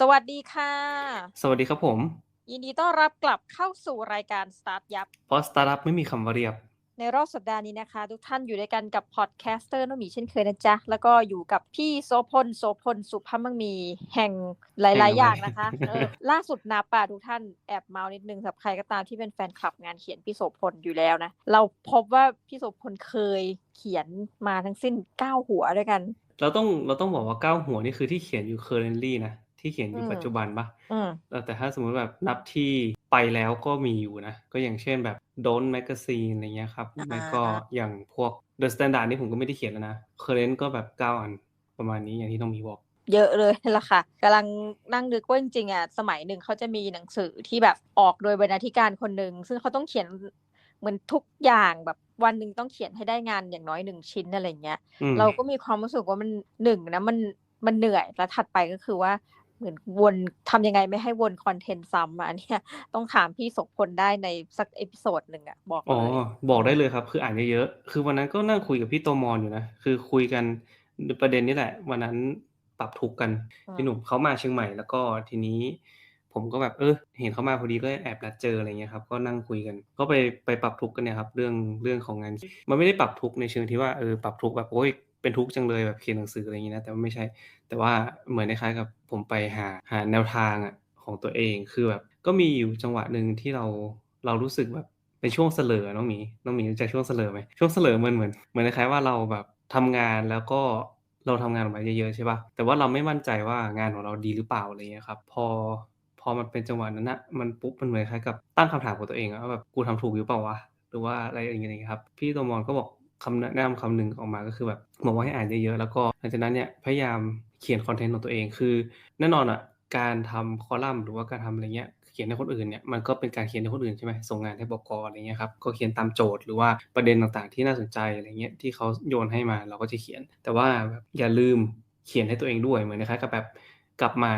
สวัสดีค่ะ สวัสดีครับผม ยินดีต้อนรับกลับเข้าสู่รายการสตาร์ทยับ เพราะสตาร์ทอัพไม่มีคำว่าเรียบ ในรอบสัปดาห์นี้นะคะ ทุกท่านอยู่ด้วยกันกับพอดแคสเตอร์น้องหมีเช่นเคยนะจ๊ะ แล้วก็อยู่กับพี่โสพลโสพลสุภาพมังมีแห่งหแห่ลายๆงอะไรอย่างนะคะเออล่าสุดนาป่าทุกท่านแอบเมานิดนึงสำหรับใครก็ตามที่เป็นแฟนคลับงานเขียนพี่โสพลอยู่แล้วนะ เราพบว่าพี่โสพลเคยเขียนมาทั้งสิ้นเก้าหัวด้วยกัน เราต้องเราต้องบอกว่าเก้าหัวนี่คือที่เขียนอยู่ currently นะ ที่เขียนอยู่อืมปัจจุบันปะอืมเออแต่ถ้าสมมุติแบบนับที่ไปแล้วก็มีอยู่นะ ก็อย่างเช่นแบบ Don't Magazine อะไรเงี้ยครับอ่าแล้วก็อย่างพวก The Standard นี่ผมก็ไม่ได้เขียนแล้วนะ Current ก็แบบเก้าอันประมาณนี้อย่างที่ต้องมีบอก เยอะเลยนั่นแหละค่ะกำลังนั่งนึกว่าจริงๆอะสมัยหนึ่งเขาจะมีหนังสือที่แบบออกโดยบรรณาธิการคนหนึ่งซึ่งเขาต้องเขียนเหมือนทุกอย่างแบบวันหนึ่งต้องเขียนให้ได้งานอย่างน้อยหนึ่งชิ้นอะไรเงี้ย อืม เราก็มีความรู้สึกว่ามันหนึ่งนะมันมันเหนื่อยแล้วถัดไปก็คือว่า เหมือนวนทำยังไงไม่ให้วนคอนเทนต์ซ้ำอะอันเนี่ยต้องถามพี่โสพลได้ในสักเอพิโซดหนึ่งอะบอกอ๋อเลยบอกได้เลยครับ คืออ่านเยอะๆคือวันนั้นก็นั่งคุยกับพี่โตมอนอยู่นะคือคุยกันประเด็นนี้แหละ วันนั้นปรับทุกข์กันอืมพี่หนุ่มเขามาเชียงใหม่แล้วก็ทีนี้ ผมก็แบบเออ เห็นเขามาพอดีก็แอบนัดเจออะไรเงี้ยครับก็นั่งคุยกัน ก็ไปไปปรับทุกข์กันเนี่ยครับ เรื่องเรื่องของงานมันไม่ได้ปรับทุกข์ในเชิงที่ว่าเออปรับทุกข์แบบโอ้ย เป็นทุกข์จังเลยแบบเขียนหนังสืออะไรอย่างงี้นะแต่ว่าไม่ใช่ แต่ว่าเหมือนคล้ายๆกับผมไปหาหาแนวทางอะของตัวเองคือแบบก็มีอยู่จังหวะหนึ่งที่เราเรารู้สึกแบบเป็นช่วงเสลอน้องหมีน้องหมีรู้จักช่วงเสลอไหมช่วงเสลอมันเหมือนเหมือนคล้ายๆว่าเราแบบทำงานแล้วก็เราทำงานออกมาเยอะๆใช่ป่ะแต่ว่าเราไม่มั่นใจว่างานของเราดีหรือเปล่าอะไรเงี้ยครับพอพอมันเป็นจังหวะนั้นอะมันปุ๊บมันเหมือนคล้ายกับตั้งคำถามกับตัวเองอะว่าแบบกูทำถูกหรือเปล่าวะหรือว่าอะไรอย่างเงี้ยครับ พี่โตมอนก็บอกคำแนะนำคำหนึ่งออกมาก็คือแบบ บอกว่าให้อ่านเยอะๆแล้วก็หลังจากนั้นเนี่ยพยายามเขียนคอนเทนต์ของตัวเองคือแน่นอนอะการทำคอลัมน์หรือว่าการทำอะไรเงี้ยเขียนให้คนอื่นเนี่ยมันก็เป็นการเขียนให้คนอื่นใช่ไหมส่งงานให้บกอะไรเงี้ยครับก็เขียนตามโจทย์หรือว่าประเด็นต่างๆ ที่น่าสนใจอะไรเงี้ยที่เขาโยนให้มาเราก็จะเขียน แต่ว่าแบบอย่าลืมเขียนให้ตัวเองด้วยเหมือนคล้ายๆกับแบบกลับมา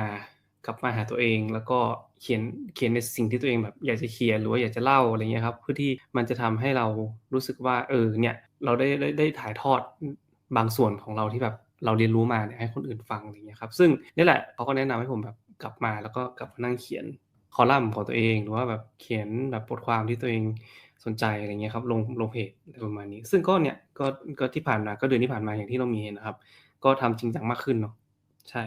กลับมาหาตัวเอง แล้วก็เขียนเขียนในสิ่งที่ตัวเองแบบอยากจะเขียนหรือว่าอยากจะเล่าอะไรเงี้ยครับเพื่อที่มันจะทำให้เรารู้สึกว่าเออเนี่ยเราได้ได้ได้ถ่ายทอด บางส่วนของเราที่แบบเราเรียนรู้มาเนี่ยให้คนอื่นฟังอะไรเงี้ยครับ ซึ่งนี่แหละเขาก็แนะนำให้ผมแบบกลับมาแล้วก็กลับมานั่งเขียนคอลัมน์ของตัวเองหรือว่าแบบเขียนแบบบทความที่ตัวเองสนใจอะไรเงี้ยครับลงลงเพจอะไรประมาณนี้ ซึ่งก็เนี่ยก็ก็ที่ผ่านมาก็เดือนที่ผ่านมาอย่างที่เรามีเห็นนะครับ ก็ทำจริงจังมากขึ้นเนาะใช่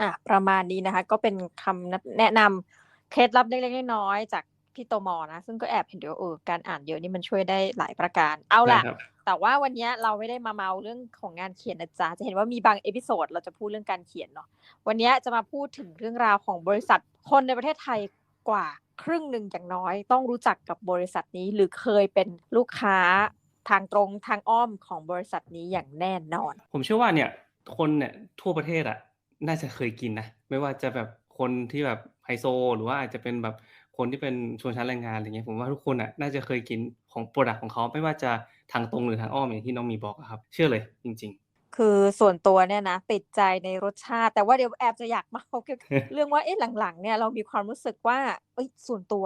อะประมาณนี้นะคะ ก็เป็นคำแนะนำเคล็ดลับเล็กๆน้อยๆจาก พี่โตมอนะ ซึ่งก็แอบเห็นเดี๋ยวาเออการอ่านเยอะนี่มันช่วยได้หลายประการเอาได้ล่ะครับแต่ว่าวันนี้เราไม่ได้มาเมาเรื่องของงานเขียนนะจ๊ะจะเห็นว่ามีบางเอพิโซดเราจะพูดเรื่องการเขียนเนาะวันนี้จะมาพูดถึงเรื่องราวของบริษัทคนในประเทศไทยกว่าครึ่งหนึ่งอย่างน้อย ต้องรู้จักกับบริษัทนี้ หรือเคยเป็นลูกค้าทางตรงทางอ้อมของบริษัทนี้อย่างแน่นอน ผมเชื่อว่าเนี่ยคนเนี่ยทั่วประเทศอะน่าจะเคยกินนะไม่ว่าจะแบบคนที่แบบไฮโซ หรือว่าอาจจะเป็นแบบ คนที่เป็นชนชั้นแรงงานอะไรเงี้ยผมว่าทุกคนอะน่าจะเคยกินของโปรดักของเขาไม่ว่าจะทางตรงหรือทางอ้อมอย่างที่น้องมีบอกครับ เชื่อเลยจริงคือส่วนตัวเนี่ยนะติดใจในรสชาติ แต่ว่าเดี๋ยวแอบจะอยากเมาเกี่ยวกับเรื่องว่าเอ๊ะหลังๆเนี่ยเรามีความรู้สึกว่าเอ้ยส่วนตัว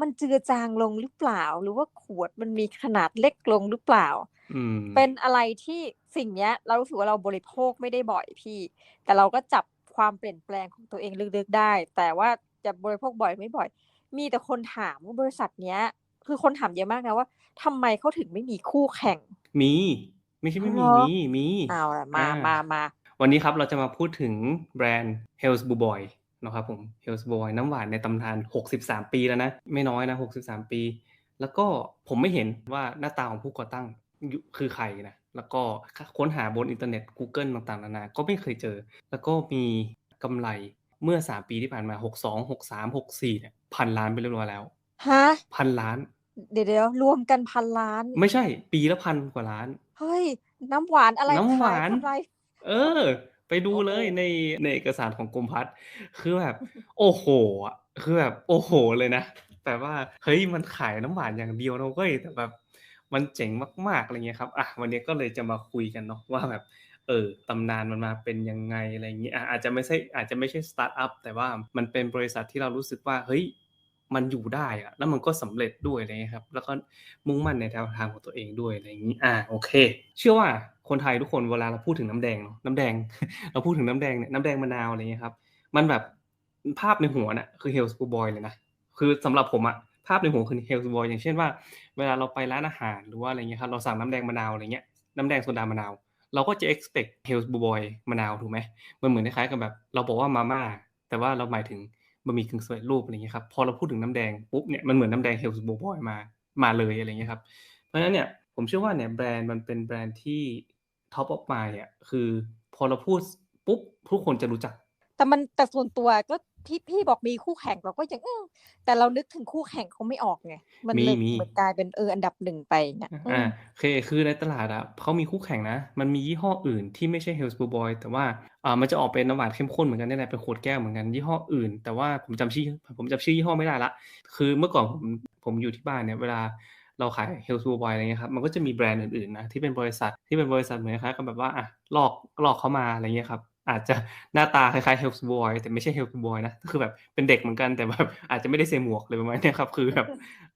มันเจือจางลงหรือเปล่า หรือว่าขวดมันมีขนาดเล็กลงหรือเปล่าเป็นอะไรที่สิ่งเนี้ย เรารู้สึกว่าเราบริโภคไม่ได้บ่อยพี่ แต่เราก็จับความเปลี่ยนแปลงของตัวเองลึกๆได้ แต่ว่าจะบริโภคบ่อยไม่บ่อย มีแต่คนถามว่าบริษัทเนี้ย คือคนถามเยอะมากนะว่าทำไมเขาถึงไม่มีคู่แข่ง มี ไม่ใช่ไม่มีเหรอมีมีเอาละมาอ่ามามาวันนี้ครับเราจะมาพูดถึงแบรนด์ Hell's Blue Boy นะครับผม Hell's Blue Boy น้ำหวานในตำนาน 63 ปีแล้วนะ ไม่น้อยนะ 63 ปี แล้วก็ผมไม่เห็นว่าหน้าตาของผู้ก่อตั้งอยู่คือใครนะ แล้วก็ค้นหาบนอินเทอร์เน็ต Google ต่างๆ นานา ก็ไม่เคยเจอ แล้วก็มีกำไรเมื่อ 3 ปีที่ผ่านมา 62 63 64เนี่ย พันล้านไปเรียบร้อยแล้ว ฮะพันล้านเดี๋ยวเดี๋ยวรวมกันพันล้านไม่ใช่ ปีละพันกว่าล้าน เฮ้ย น้ำหวานอะไรน้ำหวานขยกำไร เออ ไปดูโอ้โหเลยใน ในเอกสารของกรมพัฒน์ คือแบบ โอ้โหอะ คือแบบ โอ้โหเลยนะแบบว่า เฮ้ย มันขายน้ำหวานอย่างเดียวนะเว้ย แต่แบบมันเจ๋งมาก ๆ อะไรเงี้ยครับอะวันนี้ก็เลยจะมาคุยกันเนาะว่าแบบ เออตำนานมันมาเป็นยังไง อะไรอย่างเงี้ยอะอาจจะไม่ใช่ อาจจะไม่ใช่สตาร์ทอัพแต่ว่ามันเป็นบริษัทที่เรารู้สึกว่า เฮ้ย มันอยู่ได้อะแล้วมันก็สำเร็จด้วยอะไรเงี้ยครับ แล้วก็มุ่งมั่นในแนวทางของตัวเองด้วยอะไรอย่างนี้ อ่า โอเค เชื่อว่าคนไทยทุกคนเวลาเราพูดถึงน้ำแดงเนาะน้ำแดง เราพูดถึงน้ำแดงเนี่ยน้ำแดงมะนาวอะไรเงี้ยครับ มันแบบภาพในหัวน่ะคือเฮลส์บูบอยเลยนะ คือสำหรับผมอะภาพในหัวคือเฮลส์บอยอย่างเช่นว่า เวลาเราไปร้านอาหารหรือว่าอะไรเงี้ยครับเราสั่งน้ำแดงมะนาวอะไรเงี้ยน้ำแดงโซดามะนาว เราก็จะ expect h e l l s b o y มะนาวถูกไหมมันเหมือนคล้ายๆกับแบบ เราบอกว่ามาม่าแต่ว่าเราหมายถึง บะหมี่กึ่งสำเร็จรูปอะไรเงี้ยครับพอเราพูดถึงน้ำแดงปุ๊บเนี่ยมันเหมือนน้ำแดงเฮลส์โบบอยมามาเลยอะไรเงี้ยครับเพราะฉะนั้นเนี่ยผมเชื่อว่าเนี่ยแบรนด์มันเป็นแบรนด์ที่ top of mind อะคือพอเราพูดปุ๊บทุกคนจะรู้จัก แต่มันแต่ส่วนตัวก็ พี่พี่บอกมีคู่แข่งเราก็ยังเออแต่เรานึกถึงคู่แข่งเขาไม่ออกไงมันมีเลยมีเหมือนกลายเป็นเอออันดับหนึ่งไปเนี่ยอือ่ามโอเคคือในตลาดอะเขามีคู่แข่งนะ มันมียี่ห้ออื่นที่ไม่ใช่ h e l l s b o y แต่ว่าอ่ามันจะออกเป็นน้ำหวานเข้มข้นเหมือนกันนี่แหละเป็นขวดแก้วเหมือนกันยี่ห้ออื่น แต่ว่าผมจำชื่อผมจำชื่อยี่ห้อไม่ได้ละ คือเมื่อก่อนผมผมอยู่ที่บ้านเนี่ยเวลาเราขาย h e l l s b o y อะไรเงี้ยครับมันก็จะมีแบรนด์อื่นๆนะที่เป็นบริษัทที่เป็นบริษัทเหมือนคล้ายๆกับแบบว่าอะลอกลอกเข้ามาอะไรเงี้ยครับ อาจจะหน้าตาคล้ายๆ h e l l s b o y แต่ไม่ใช่ h e l l s b o y นะคือแบบเป็นเด็กเหมือนกันแต่แบบอาจจะไม่ได้ใส่หมวกเลยประมาณเนี้ยครับ คือแบบ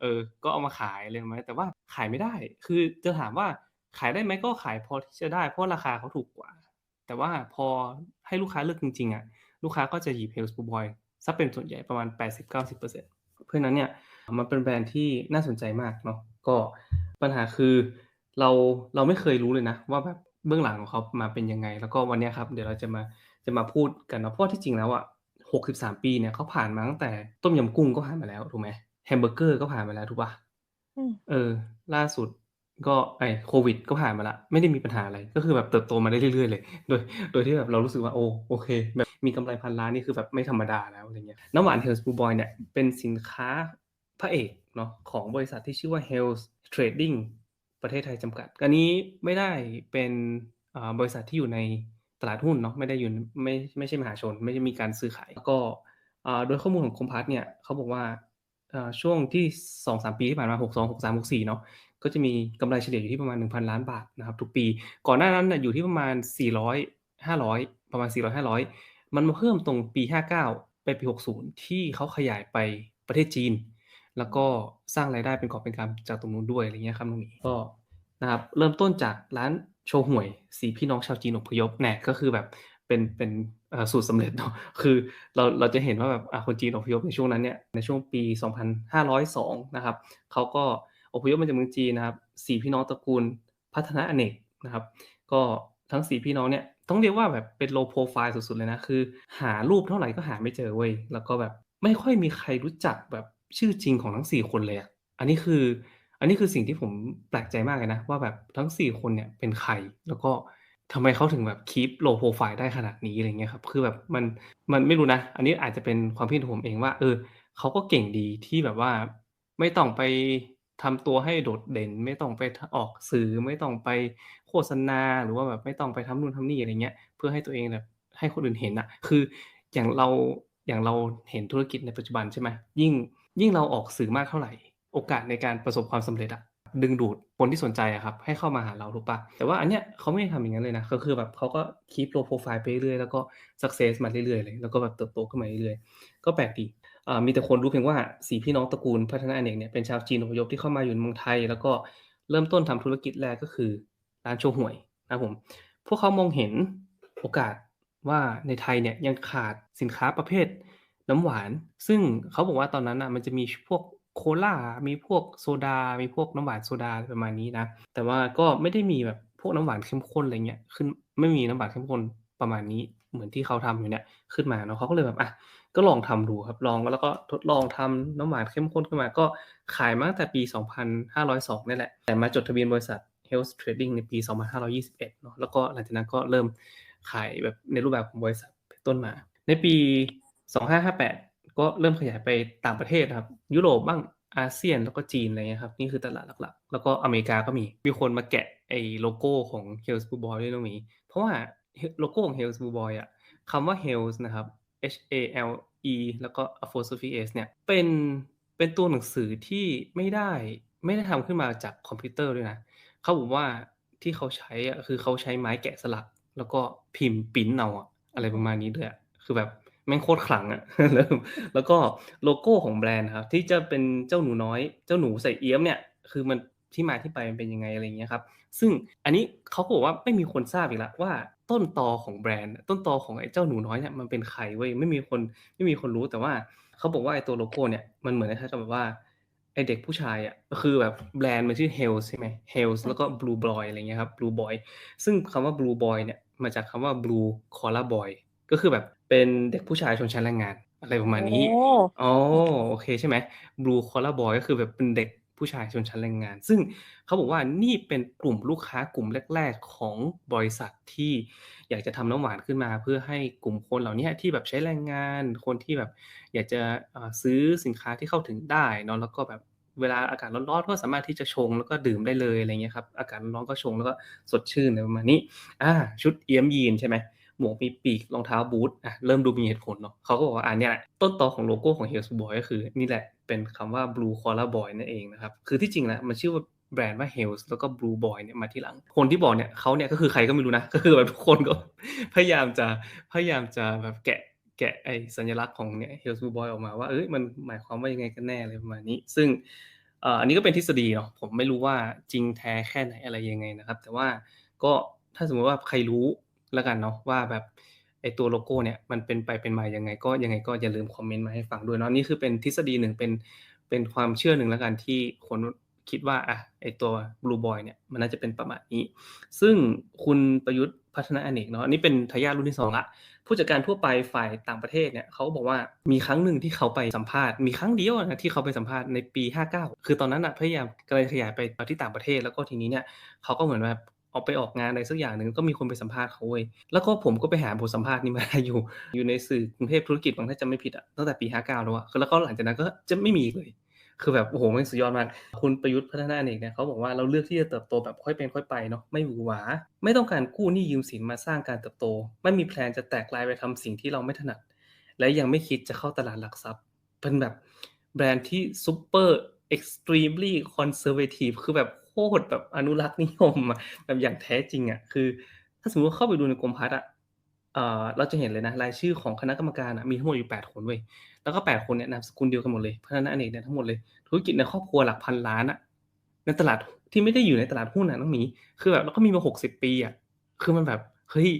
เออก็เอามาขายเลยไหมแต่ว่าขายไม่ได้ คือจะถามว่าขายได้ไหมก็ขายพอที่จะได้เพราะราคาเขาถูกกว่า แต่ว่าพอให้ลูกค้าเลือกจริงๆอะลูกค้าก็จะหยิบ h e l l s b o y ซะเป็นส่วนใหญ่ประมาณ 80-90%เพราะฉะนั้นเนี่ยมันเป็นแบรนด์ที่น่าสนใจมากเนาะก็ปัญหาคือเราเราไม่เคยรู้เลยนะ ว่าแบบ เบื้องหลังของเขามาเป็นยังไง แล้วก็วันเนี้ยครับเดี๋ยวเราจะมาจะมาพูดกันเนาะเพราะว่าที่จริงแล้วอะ63ปีเนี่ยเขาผ่านมาตั้งแต่ต้มยำกุ้งก็ผ่านมาแล้วถูกไหมแฮมเบอร์เกอร์ก็ผ่านมาแล้วถูกปะอืมเออ ล่าสุดก็ไอ้โควิด ก็ผ่านมาละไม่ได้มีปัญหาอะไรก็คือแบบเติบโตมาได้เรื่อยๆเลย โดย โดยที่แบบเรารู้สึกว่าโอ้โอเค แบบมีกำไรพันล้านนี่คือแบบไม่ธรรมดาแล้วอะไรเงี้ยน้ำหวาน Hell's Blue Boy เนี่ยเป็นสินค้าพระเอกเนาะของบริษัทที่ชื่อว่า Hell's Trading ประเทศไทยจำกัด อันนี้ไม่ได้เป็นบริษัทที่อยู่ในตลาดหุ้นเนาะไม่ได้อยู่ไม่ไม่ใช่มหาชน ไม่ได้มีการซื้อขายแล้วก็โดยข้อมูลของคมพัทเนี่ยเขาบอกว่าช่วงที่ 2-3 ปีที่ผ่านมา 62 63 64เนาะก็จะมีกำไรเฉลี่ยอยู่ที่ประมาณ 1,000 ล้านบาทนะครับทุกปี ก่อนหน้านั้นนะอยู่ที่ประมาณ 400 500 ประมาณ 400 500 มันมาเพิ่มตรงปี 59 ไปปี 60 ที่เขาขยายไปประเทศจีน แล้วก็สร้างรายได้เป็นกอบเป็นกำจากตรงนู้นด้วยอะไรเงี้ยครับน้องหมีก็นะครับเริ่มต้นจากร้านโชห่วยสีพี่น้องชาวจีนอพยพเนี่ยก็คือแบบเป็นเป็นเอ่อสูตรสำเร็จเนาะคือเราเราจะเห็นว่าแบบอะคนจีนอพยพในช่วงนั้นเนี่ยในช่วงปี 2502 นะครับเขาก็อพยพมาจากเมืองจีนนะครับสี่พี่น้องตระกูลพัฒนาอเนกนะครับ ก็ทั้งสี่พี่น้องเนี่ยต้องเรียกว่าแบบเป็นโลโปรไฟล์สุดๆเลยนะคือ หารูปเท่าไหร่ก็หาไม่เจอเว้ยแล้วก็แบบไม่ค่อยมีใครรู้จักแบบ ชื่อจริงของทั้งสี่คนเลยอะอันนี้คือ อันนี้คือสิ่งที่ผมแปลกใจมากเลยนะ ว่าแบบทั้ง4คนเนี่ยเป็นใคร แล้วก็ทำไมเขาถึงแบบคีปโลโปรไฟล์ได้ขนาดนี้อะไรเงี้ยครับ คือแบบมันมันไม่รู้นะ อันนี้อาจจะเป็นความคิดของผมเองว่า เออเขาก็เก่งดีที่แบบว่า ไม่ต้องไปทำตัวให้โดดเด่น ไม่ต้องไปออกสื่อไม่ต้องไปโฆษณาหรือว่าแบบไม่ต้องไปทำนู่นทำนี่อะไรเงี้ย เพื่อให้ตัวเองแบบให้คนอื่นเห็นอะคืออย่างเราอย่างเราเห็นธุรกิจในปัจจุบันใช่ไหมยิ่ง ยิ่งเราออกสื่อมากเท่าไหร่ โอกาสในการประสบความสำเร็จอะดึงดูดคนที่สนใจอะครับ ให้เข้ามาหาเราถูกปะแต่ว่าอันเนี้ยเขาไม่ได้ทำอย่างนั้นเลยนะ ก็คือแบบเขาก็คีปโลโปรไฟล์ไปเรื่อยๆแล้วก็สักเซสมาเรื่อยๆเลยแล้วก็แบบเติบโตขึ้นมาเรื่อยๆก็แปลกดีมีแต่คนรู้เพียงว่าสี่พี่น้องตระกูลพัฒนาเนกเนี่ยเป็นชาวจีนอพยพที่เข้ามาอยู่ในเมืองไทย แล้วก็เริ่มต้นทำธุรกิจแรกก็คือร้านโชห่วยนะผมพวกเขามองเห็นโอกาสว่าในไทยเนี่ยยังขาดสินค้าประเภท น้ำหวาน ซึ่งเขาบอกว่าตอนนั้นน่ะมันจะมีพวกโคลามีพวกโซดา มีพวกน้ำหวานโซดาประมาณนี้นะ แต่ว่าก็ไม่ได้มีแบบพวกน้ำหวานเข้มข้นอะไรเงี้ย ขึ้นไม่มีน้ำหวานเข้มข้นประมาณนี้ เหมือนที่เขาทำอยู่เนี่ย ขึ้นมาเนาะเขาก็เลยแบบอะ ก็ลองทำดูครับ ลองแล้วก็ทดลองทำน้ำหวานเข้มข้นขึ้นมา ก็ขายมาตั้งแต่ปี 2502นี่แหละ แต่มาจดทะเบียนบริษัท Health Trading ในปี 2521เนาะ แล้วก็หลังจากนั้นก็เริ่มขายแบบในรูปแบบของบริษัทเป็นต้นมา ในปี 2558 ก็เริ่มขยายไปต่างประเทศครับ ยุโรปบ้างอาเซียนแล้วก็จีนอะไรเงี้ยครับ นี่คือตลาดหลักๆ แล้วก็อเมริกาก็มี มีคนมาแกะไอ้โลโก้ของ Hell's Blue Boy ด้วยตรงนี้เพราะว่าโลโก้ของ Hell's Blue Boy อะคำว่า Hell's นะครับ H A L E แล้วก็ apostrophe S เนี่ย เป็น เป็นตัวหนังสือที่ไม่ได้ ไม่ได้ทำขึ้นมาจากคอมพิวเตอร์ด้วยนะ เขาบอกว่าที่เขาใช้อะคือเขาใช้ไม้แกะสลัก แล้วก็พิมพ์ปิ้นเอาอะอะไรประมาณนี้ด้วยคือแบบ แม่งโคตรขลังอะเริ่มแล้วก็โลโก้ของแบรนด์ครับ ที่จะเป็นเจ้าหนูน้อย เจ้าหนูใส่เอี๊ยมเนี่ย คือมันที่มาที่ไปมันเป็นยังไงอะไรอย่างเงี้ยครับ ซึ่งอันนี้เขาก็บอกว่าไม่มีคนทราบอีกแล้วว่าต้นตอของแบรนด์ ต้นตอของไอ้เจ้าหนูน้อยเนี่ยมันเป็นใครเว้ยไม่มีคนไม่มีคนรู้แต่ว่าเขาบอกว่าไอ้ตัวโลโก้เนี่ยมันเหมือนคล้ายกับแบบว่าไอ้เด็กผู้ชายอะคือแบบแบรนด์มันชื่อ Hales ใช่ไหม Hales แล้วก็ Blue Boy อะไรเงี้ยครับ Blue Boy ซึ่งคำว่า Blue Boy เนี่ยมาจากคำว่า Blue Collar Boy ก็คือแบบ เป็นเด็กผู้ชายชนชั้นแรงงาน อะไรประมาณนี้โอ้อ๋อ โอเคใช่ไหม Blue Collar Boy ก็คือแบบเป็นเด็กผู้ชายชนชั้นแรงงาน ซึ่งเขาบอกว่านี่เป็นกลุ่มลูกค้ากลุ่มแรก ๆ ของบริษัทที่อยากจะทำน้ำหวานขึ้นมา เพื่อให้กลุ่มคนเหล่าเนี้ยที่แบบใช้แรงงาน คนที่แบบอยากจะเอ่อซื้อสินค้าที่เข้าถึงได้เนาะแล้วก็แบบเวลาอากาศร้อนๆก็สามารถที่จะชงแล้วก็ดื่มได้เลยอะไรเงี้ยครับ อากาศร้อนๆก็ชงแล้วก็สดชื่นอะไรประมาณนี้อาชุดเอี้ยมยีนใช่ไหม หมวกมีปีกรองเท้าบูทอะเริ่มดูมีเหตุผลเนาะเขาก็บอกว่าอันเนี้ยต้นตอของโลโก้ของ Hills Boy ก็คือนี่แหละเป็นคำว่า Blue Collar Boy นั่นเองนะครับ คือที่จริงแล้วมันชื่อว่าแบรนด์ว่า Hills แล้วก็ Blue Boy เนี่ยมาที่หลัง คนที่บอกเนี่ยเขาเนี่ยก็คือใครก็ไม่รู้นะ ก็คือแบบทุกคนก็พยายามจะพยายามจะแบบแกะแกะไอสัญลักษณ์ของเนี่ย Hills Blue Boy ออกมาว่าเอ้ยมันหมายความว่ายังไงกันแน่อะไรประมาณนี้ ซึ่งอันนี้ก็เป็นทฤษฎีเนาะผมไม่รู้ว่าจริงแท้แค่ไหนอะไรยังไงนะครับ แต่ว่าก็ถ้าสมมติว่าใครรู้ แล้วกันเนาะว่าแบบไอตัวโลโก้เนี่ยมันเป็นไปเป็นมายังไง ก็ยังไงก็อย่าลืมคอมเมนต์มาให้ฟังด้วยเนาะนี่คือเป็นทฤษฎีหนึ่งเป็นเป็นความเชื่อหนึ่งแล้วกันที่คนคิดว่าอะไอตัว Blue Boy เนี่ยมันน่าจะเป็นประมาณนี้ ซึ่งคุณประยุทธ์พัฒนาอเนกเนาะนนี้เป็นทายาทรุ่นที่สองละผู้จัดการทั่วไปฝ่ายต่างประเทศเนี่ยเขาบอกว่ามีครั้งหนึ่งที่เขาไปสัมภาษณ์มีครั้งเดียวนะที่เขาไปสัมภาษณ์ในปี 59 คือตอนนั้นอะพยายามกำลังขยายไปที่ต่างประเทศแล้วก็ทีนี้เนี่ยเขาก็เหมือนแบบ ออกไปออกงานอะไรสักอย่างหนึ่งก็มีคนไปสัมภาษณ์เขาเว้ยแล้วก็ผมก็ไปหาบทสัมภาษณ์นี้มาอยู่ อยู่ในสื่อกรุงเทพธุรกิจบางถ้าจำไม่ผิดอะตั้งแต่ปี59แล้วอะแล้วก็หลังจากนั้นก็จะไม่มีเลย คือแบบโอ้โหมันสุดยอดมาก คุณประยุทธ์พัฒนาเนกเนี่ยเขาบอกว่าเราเลือกที่จะเติบโตแบบค่อยเป็นค่อยไปเนาะไม่หวือหวา ไม่ต้องการกู้หนี้ยืมสินมาสร้างการเติบโต ไม่มีแพลนจะแตกลายไปทำสิ่งที่เราไม่ถนัด และยังไม่คิดจะเข้าตลาดหลักทรัพย์ เป็นแบบแบรนด์ที่ซูเปอร์ extremely conservative คือแบบโตรแบบอนุรักษ์นิยมแบบอย่างแท้จริงอะคือ ถ้าสมมติว่าเข้าไปดูในกรมพัฒน์อะเอ่อเราจะเห็นเลยนะรายชื่อของคณะกรรมการมีทั้งหมดอยู่8คนเว้ยแล้วก็8คนเนี่ยนามสกุลเดียวกันหมดเลยพัฒนาอเนกเนี่ยทั้งหมดเลยธุรกิจในครอบครัวหลักพันล้านอะในตลาดที่ไม่ได้อยู่ในตลาดหุ้นอะน้องหมีคือแบบแล้วก็มีมา60ปีอะคือมันแบบเฮ้ย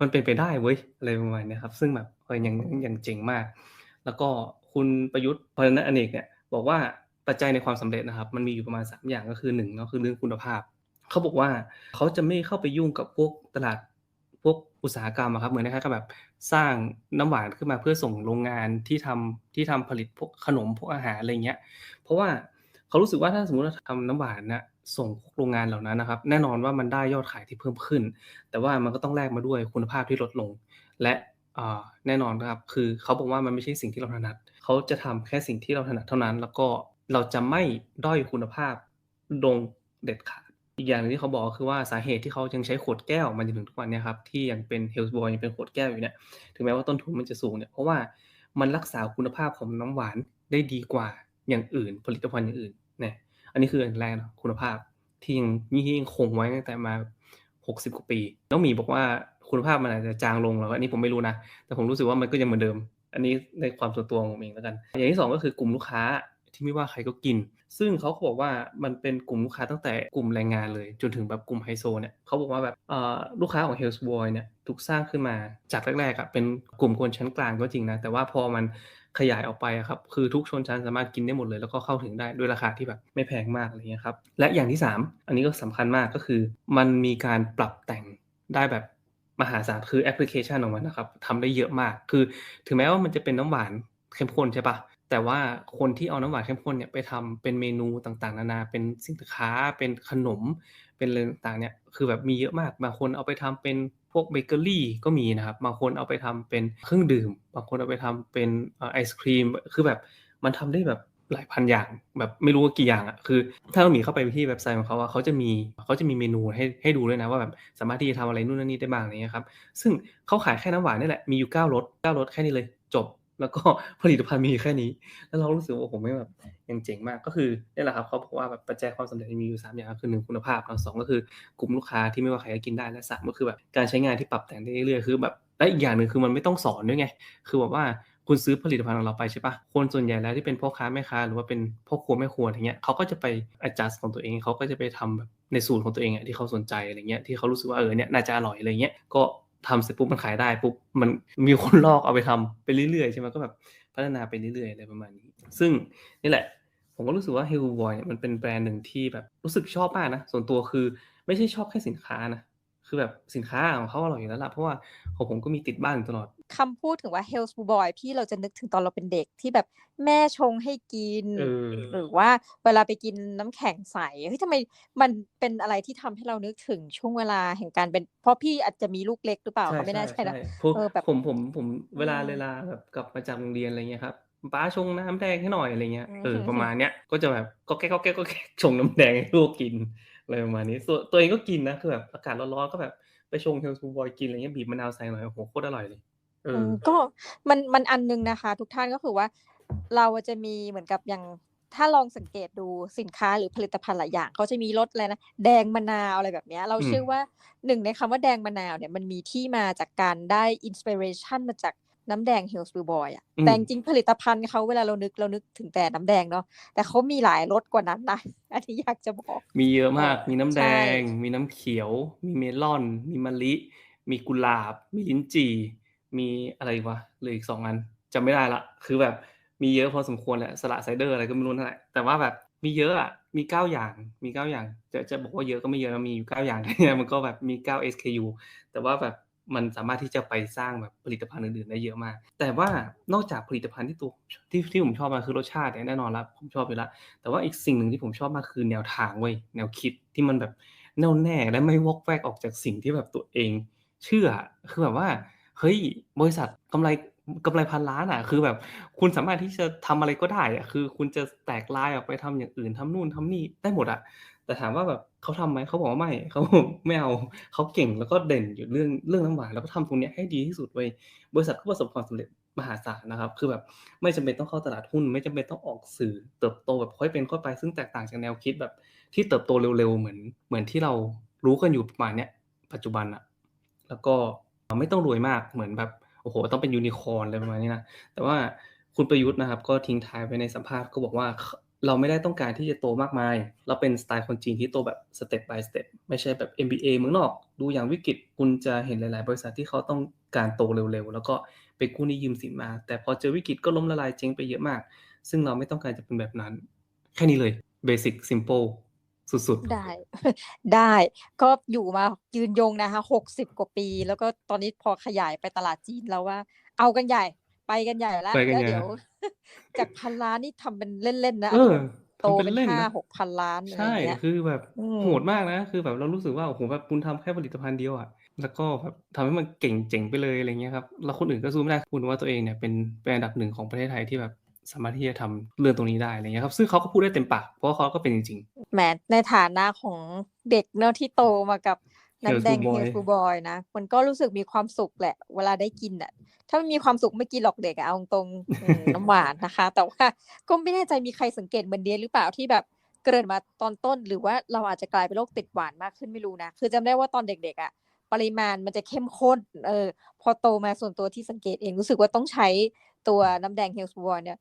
มันเป็นไปได้เว้ยอะไรประมาณนี้ครับ ซึ่งแบบเออยังยังเจ๋งมาก แล้วก็คุณประยุทธ์พัฒนอเนกเนี่ย บอกว่า ปัจจัยในความสำเร็จนะครับ มันมีอยู่ประมาณ 3 อย่างก็คือ1เนาะคือเรื่องคุณภาพ เขาบอกว่าเขาจะไม่เข้าไปยุ่งกับพวกตลาดพวกอุตสาหกรรมอะครับเหมือนคล้ายๆกับแบบสร้างน้ำหวานขึ้นมาเพื่อส่งโรงงานที่ทำที่ทำผลิตพวกขนมพวกอาหารอะไรเงี้ย เพราะว่าเขารู้สึกว่าถ้าสมมติว่าทำน้ำหวานน่ะส่งพวกโรงงานเหล่านั้นนะครับ แน่นอนว่ามันได้ยอดขายที่เพิ่มขึ้น แต่ว่ามันก็ต้องแลกมาด้วยคุณภาพที่ลดลง และแน่นอนนะครับ คือเขาบอกว่ามันไม่ใช่สิ่งที่เราถนัด เขาจะทำแค่สิ่งที่เราถนัดเท่านั้น แล้วก็ เราจะไม่ด้อยคุณภาพลงเด็ดขาด อีกอย่างหนึ่งที่เขาบอกคือว่าสาเหตุที่เขายังใช้ขวดแก้วมาจนถึงทุกวันนี้ครับที่ยังเป็น Hell's Boy ยังเป็นขวดแก้วอยู่เนี่ยถึงแม้ว่าต้นทุนมันจะสูงเนี่ยเพราะว่ามันรักษาคุณภาพของน้ำหวานได้ดีกว่าอย่างอื่น ผลิตภัณฑ์อย่างอื่นเนี่ยอันนี้คืออันแรกนะคุณภาพที่ยังที่ยังคงไว้ตั้งแต่มา 60กว่าปีน้องหมีบอกว่าคุณภาพมันอาจจะจางลงแล้วอันนี้ผมไม่รู้นะแต่ผมรู้สึกว่ามันก็ยังเหมือนเดิม อันนี้ในความส่วนตัวของผมเองแล้วกัน อย่างที่สองก็คือกลุ่มลูกค้า ที่ไม่ว่าใครก็กิน ซึ่งเขาบอกว่ามันเป็นกลุ่มลูกค้าตั้งแต่กลุ่มแรงงานเลย จนถึงแบบกลุ่มไฮโซเนี่ยเขาบอกว่าแบบลูกค้าของ Hell's Boy เนี่ยถูกสร้างขึ้นมาจากแรกๆอะเป็นกลุ่มคนชั้นกลางก็จริงนะ แต่ว่าพอมันขยายออกไปครับคือทุกชนชั้นสามารถกินได้หมดเลย แล้วก็เข้าถึงได้ด้วยราคาที่แบบไม่แพงมากอะไรเงี้ยครับและอย่างที่สามอันนี้ก็สำคัญมากก็คือ มันมีการปรับแต่งได้แบบมหาศาลคือแอปพลิเคชันของมันนะครับทำได้เยอะมาก คือถึงแม้ว่ามันจะเป็นน้ำหวานเข้มข้นใช่ปะ แต่ว่าคนที่เอาน้ำหวานเข้มข้นเนี่ยไปทำเป็นเมนูต่างๆ นานา เป็นสินค้า เป็นขนม เป็นอะไรต่างๆเนี่ย คือแบบมีเยอะมาก บางคนเอาไปทำเป็นพวกเบเกอรี่ก็มีนะครับ บางคนเอาไปทำเป็นเครื่องดื่ม บางคนเอาไปทำเป็นไอศครีม คือแบบมันทำได้แบบหลายพันอย่าง แบบไม่รู้ว่ากี่อย่างอะคือ ถ้าเราหมีเข้าไปที่เว็บไซต์ของเขาอะเขาจะมีเขาจะมีเมนูให้ให้ดูด้วยนะว่าแบบสามารถที่จะทำอะไรนู่นนั่นนี่ได้บ้างอะไรเงี้ยครับ ซึ่งเขาขายแค่น้ำหวานนี่แหละ มีอยู่9รส9รสแค่นี้เลย จบ แล้วก็ผลิตภัณฑ์มีแค่นี้ แล้วเรารู้สึกว่าโอ้โฮแม่แบบยังเจ๋งมากก็คือนี่แหละครับเขาบอกว่าแบบปัจจัยความสำเร็จมีอยู่3อย่างคือ1คุณภาพเนาะ2ก็คือกลุ่มลูกค้าที่ไม่ว่าใครก็กินได้และ3ก็คือแบบการใช้งานที่ปรับแต่งได้เรื่อยๆคือแบบและอีกอย่างหนึ่งคือมันไม่ต้องสอนด้วยไง คือแบบว่าคุณซื้อผลิตภัณฑ์ของเราไปใช่ปล่าคนส่วนใหญ่แล้วที่เป็นพ่อค้าแม่ค้าหรือว่าเป็นพ่อครัวแม่ครัวอะไรเงี้ยเขาก็จะไปอะแจสต์ของตัวเองเขาก็จะไปทำแบบในสูตรของตัวเองอะที่เขาสนใจอะไรเงี้ยที่เขารู้สึกว่าเออเนี่ยน่าจะอร่อยอะไรเงี้ยก็ ทำเสร็จปุ๊บมันขายได้ปุ๊บมันมีคนลอกเอาไปทำไปเรื่อยๆใช่ไหมก็แบบพัฒนาไปเรื่อยๆอะไรประมาณนี้ ซึ่งนี่แหละ ผมก็รู้สึกว่า Healthy Boy เนี่ยมันเป็นแบรนด์หนึ่งที่แบบรู้สึกชอบมากนะ ส่วนตัวคือไม่ใช่ชอบแค่สินค้านะ คือแบบสินค้าของเขาอร่อยอยู่แล้วล่ะเพราะว่าของผมก็มีติดบ้านอยู่ตลอด คำพูดถึงว่า Healthy Boy พี่เราจะนึกถึงตอนเราเป็นเด็กที่แบบแม่ชงให้กิน เออ หรือว่าเวลาไปกินน้ำแข็งใสเฮ้ยทำไมมันเป็นอะไรที่ทำให้เรานึกถึงช่วงเวลาแห่งการเป็น เพราะพี่อาจจะมีลูกเล็กหรือเปล่าใช่ก็ไม่น่าใช่นะๆๆผมเออแบบผมผมผมอืเวลาเวมลาแบบกลับมาจากโรงเรียนอะไรเงี้ยครับป๊าชงน้ำแดงให้หน่อยอะไรเงี้ยอืเออประมมาณเนี้ยก็จะแบบก๊อกแก๊กๆๆๆชงน้ำแดงให้ลูกกิน อะไรประมาณนี้ส่วนตัวเองก็กินนะคือแบบอากาศร้อนๆก็แบบไปชง Healthy Boy กินอะไรเงี้ยบีบมะนาวใส่หน่อยโอ้โฮโคตรอร่อยเลยเออือมก็มันมันอันหนึ่งนะคะ ทุกท่านก็คือว่า เราอะจะมีเหมือนกับอย่างถ้าลองสังเกตดูสินค้าหรือผลิตภัณฑ์หลายอย่างเขาจะมีรสอะไรนะแดงมะนาวอะไรแบบเนี้ยเราอืเชื่อมว่า1ในคำว่าแดงมะนาวเนี่ยมันมีที่มาจากการได้ inspiration มาจาก น้ำแดง Healthy Boy อะอืแต่จมริงๆผลิตภัณฑ์เขาเวลาเรานึกเรานึกถึงแต่น้ำแดงเนาะแต่เขามีหลายรสกว่านั้นนะอันนี้อยากจะบอก มีเยอะเอมากอมีน้ำใชแด่งมีน้ำเขียว มีเมลอน มีมะลิ มีกุหลาบ มีลิ้นจี่ มีอะไรอีกวะเหลืออีก2อันจำไม่ได้แล้วคือแบบมีเยอะพอสมควรแหละสละไซเดอร์อะไรก็ไม่รู้นั่นแหละแต่ว่าแบบมีเยอะอะมี9อย่างมี9อย่าง จะจะบอกว่าเยอะก็ไม่เยอะนะมีอยู่9อย่างเนี่ยมันก็แบบมี9 SKU แต่ว่าแบบ มันสามารถที่จะไปสร้างแบบผลิตภัณฑ์อื่นๆได้เยอะมาก แต่ว่านอกจากผลิตภัณฑ์ที่ตัวที่ที่ผมชอบมาคือรสชาติเนี่ยแน่นอนแล้วผมชอบอยู่แล้วแต่ว่าอีกสิ่งหนึ่งที่ผมชอบมากคือแนวทางเว้ยแนวคิดที่มันแบบแน่วแน่และไม่วอกแวกออกจากสิ่งที่แบบตัวเอง เชื่อคือแบบว่าเฮ้ยบริษัทกำไรกำไรพันล้านอะ คือแบบ คุณสามารถที่จะทำอะไรก็ได้อะคือ คุณจะแตกลายออกไปทำอย่างอื่นทำนู่นทำนี่ได้หมดอะแต่ถามว่าแบบ เขาทำไหมเขาบอกว่าไม่เขาไม่เอาเขาเก่งแล้วก็เด่นอยู่เรื่องเรื่องน้ำหวานแล้วก็ทำตรงนี้ให้ดีที่สุดเว้บริษัทก็ประสบความสำเร็จมหาศาลนะครับ คือแบบไม่จำเป็นต้องเข้าตลาดหุ้น ไม่จำเป็นต้องออกสื่อเติบโตแบบค่อยเป็นค่อยไปซึ่งแตกต่างจากแนวคิดแบบ ที่เติบโตเร็วๆเหมือน เหมือนที่เรารู้กันอยู่ประมาณเนี้ยปัจจุบันอะแล้วก็ไม่ต้องรวยมากเหมือนแบบโอ้โฮต้องเป็นยูนิคอร์นอะไรประมาณนี้นะแต่ว่าคุณประยุทธ์นะครับ ก็ทิ้งท้ายไว้ในสัมภาษณ์ก็บอกว่า เราไม่ได้ต้องการที่จะโตมากมาย เราเป็นสไตล์คนจีนที่โตแบบ step by step ไม่ใช่แบบ MBA เมืองนอก ดูอย่างวิกฤตคุณจะเห็นหลาย ๆ บริษัทที่เขาต้องการโตเร็ว ๆ แล้วก็ไปกู้หนี้ยืมสินมา แต่พอเจอวิกฤตก็ล้มละลายเจ๊งไปเยอะมาก ซึ่งเราไม่ต้องการจะเป็นแบบนั้น แค่นี้เลยเบสิกซิมเพิลสุดๆ ได้ ได้ ก็อยู่มายืนยงนะคะ60กว่าปี แล้วก็ตอนนี้พอขยายไปตลาดจีนแล้วว่า เอากันใหญ่ ไปกันใหญ่แล้วไปกันแล้วใหญ่ เดี๋ยวแล้วจากพันล้านนี่ทำเป็นเล่นๆนะเออาจจะอแบบโตทำเป็เป็นนเล่น5นะ6,000ล้านอะใชไร่อย่างเงี้ย คือแบบอืโหมดมากนะ คือแบบเรารู้สึกว่าโอ้โฮแบบคุณทำแค่ผลิตภัณฑ์เดียวอะแล้วก็แบบทำให้มันเก่งเจ๋งไปเลยอะไรเงี้ยครับแล้วคนอื่นก็สู้ไม่ได้คุณว่าตัวเองเนี่ยเป็นเป็นอันดับ1ของประเทศไทยที่แบบสามารถที่จะทำเรื่องตรงนี้ได้อะไรเงี้ยครับซึ่งเขาก็พูดได้เต็มปากเพราะว่าเขาก็เป็นจริงๆแหมในฐานะของเด็กเนาะที่โตมากับ น้ำแด Healthy ง Boy Healthy Boy นะ มันก็รู้สึกมีความสุขแหละ เวลาได้กินน่ะ ถ้าไม่มีความสุขไม่กินหรอกเด็กอะเอาตรงๆอืมน้ำหวานนะคะ แต่ว่าก็ไม่แน่ใจมีใครสังเกตเหมือนเดียหรือเปล่าที่แบบเกริ่นมาตอนต้น หรือว่าเราอาจจะกลายเป็นโรคติดหวานมากขึ้นไม่รู้นะ คือจำได้ว่าตอนเด็ก ๆอะปริมาณมันจะเข้มข้น เออ พอโตมาส่วนตัวที่สังเกตเองรู้สึกว่าต้องใช้ตัวน้ำแดง Healthy Boy เนี่ย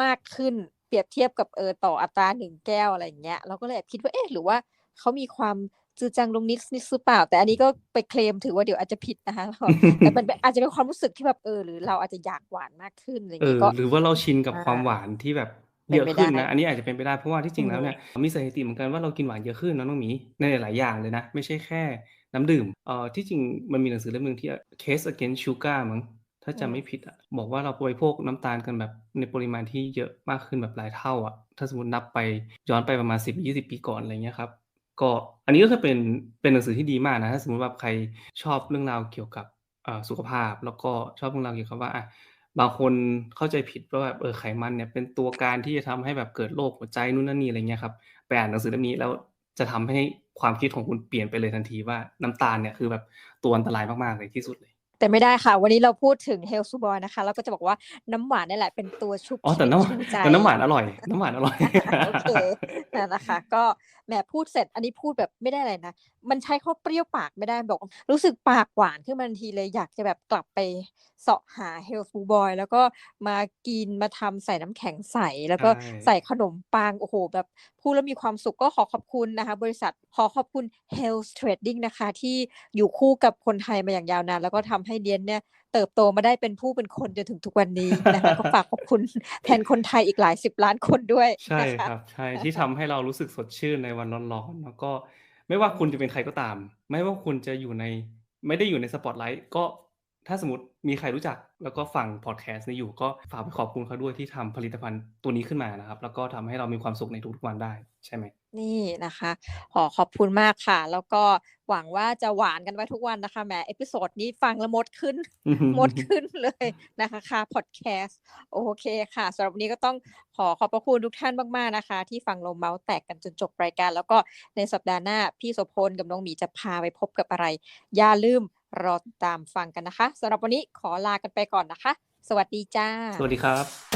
มากขึ้นเปรียบเทียบกับเออต่ออัตรา1แก้วอะไรอย่างเงี้ยเราก็เลยแอบคิดว่าเอ๊ะหรือว่าเขามีความ จือจางลงนิดนิดหรือเปล่า แต่อันนี้ก็ไปเคลมถือว่าเดี๋ยวอาจจะผิดนะคะก็แต่มันเป็นอาจจะเป็นความรู้สึกที่แบบเออหรือเราอาจจะอยากหวานมากขึ้นอะไรอย่าเองงี้อก็หรือว่าเราชินกับอาความหวานที่แบบเป็เยนอะไปขึ้นได้นะอันนี้อาจจะเป็นไปได้เพราะว่าที่จอืริงอแล้วฮึเนี่ยมีสถิติเหมือนกันว่าเรากินหวานเยอะขึ้นนะน้องหมีในหลายๆอย่างเลยนะ ไม่ใช่แค่น้ำดื่มเอ่อที่จริงมันมีหนังสือเล่มหนึ่งที่ Case Against Sugar มั้งถ้าอืจำไม่มผิดอะบอกว่าเราบริโภคน้ำตาลกันแบบในปริมาณที่เยอะมากขึ้นแบบหลายเท่าอะถ้าสมมุตินับไปย้อนไปประมาณ 10-20 ปีก่อนอะไรเงี้ยครับ ก็อันนี้ก็คือเป็นเป็นหนังสือที่ดีมากนะถ้าสมมุติว่าใครชอบเรื่องราวเกี่ยวกับเอ่อสุขภาพ แล้วก็ชอบเรื่องราวเกี่ยวกับว่าอะบางคนเข้าใจผิดว่าแบบเออไขมันเนี่ยเป็นตัวการที่จะทำให้แบบเกิดโรคหัวใจนู่นนั่นนี่อะไรเงี้ยครับไปอ่านหนังสือเล่มนี้แล้วจะทำให้ความคิดของคุณเปลี่ยนไปเลยทันทีว่าน้ำตาลเนี่ยคือแบบตัวอันตรายมากๆเลยที่สุดเลย แต่ไม่ได้ค่ะ วันนี้เราพูดถึง Health to Boy นะคะเราก็จะบอกว่าน้ำหวานนี่แหละเป็นตัวชุบอ๋อชีแต่วิตน้ำชูใจแต่น้ำหวานอร่อย น้ำหวานอร่อยโอเค นั่นนะคะก็แหมพูดเสร็จอันนี้พูดแบบไม่ได้อะไรนะ มันใช้คำว่าเปรี้ยวปากไม่ได้บอก รู้สึกปากหวานขึ้นมาทันทีเลยอยากจะแบบกลับไปเสาะหา Health to Boy แล้วก็มากินมาทำใส่น้ำแข็งใส แล้วก็ใช่ใส่ขนมปังโอ้โห แบบพูดแล้วมีความสุขก็ขอขอบคุณนะคะ บริษัทขอขอบคุณ Health Trading นะคะ ที่อยู่คู่กับคนไทยมาอย่างยาวนานแล้วก็ทำให้เดียนเนี่ย เติบโตมาได้เป็นผู้เป็นคนจนถึงทุกวันนี้นะคะก็ฝากขอบคุณแทนคนไทยอีกหลายสิบล้านคนด้วย ใช่นะคะครับ ใช่ที่ทำให้เรารู้สึกสดชื่นในวันร้อนๆแล้วก็ไม่ว่าคุณจะเป็นใครก็ตาม ไม่ว่าคุณจะอยู่ใน ไม่ได้อยู่ในสปอตไลท์ก็ ถ้าสมมติมีใครรู้จักแล้วก็ฟังพอดแคสต์นี้อยู่ก็ฝากไปขอบคุณเขาด้วยที่ทำผลิตภัณฑ์ตัวนี้ขึ้นมานะครับ แล้วก็ทำให้เรามีความสุขในทุกๆวันได้ใช่ไหมนี่นะคะขอขอบคุณมากค่ะ แล้วก็หวังว่าจะหวานกันไว้ทุกวันนะคะแหมเอพิโซดนี้ฟังแล้วมดขึ้นมดขึ้นเลยนะคะค่ะพอดแคสต์โอเคค่ะสำหรับวันนี้ก็ต้องขอขอบพระคุณทุกท่านมากๆนะคะ ที่ฟังลมเมาส์แตกกันจนจบรายการ แล้วก็ในสัปดาห์หน้าพี่โสพลกับน้องหมีจะพาไปพบกับอะไร อย่าลืม รอตามฟังกันนะคะสำหรับวันนี้ขอลากันไปก่อนนะคะ สวัสดีจ้า สวัสดีครับ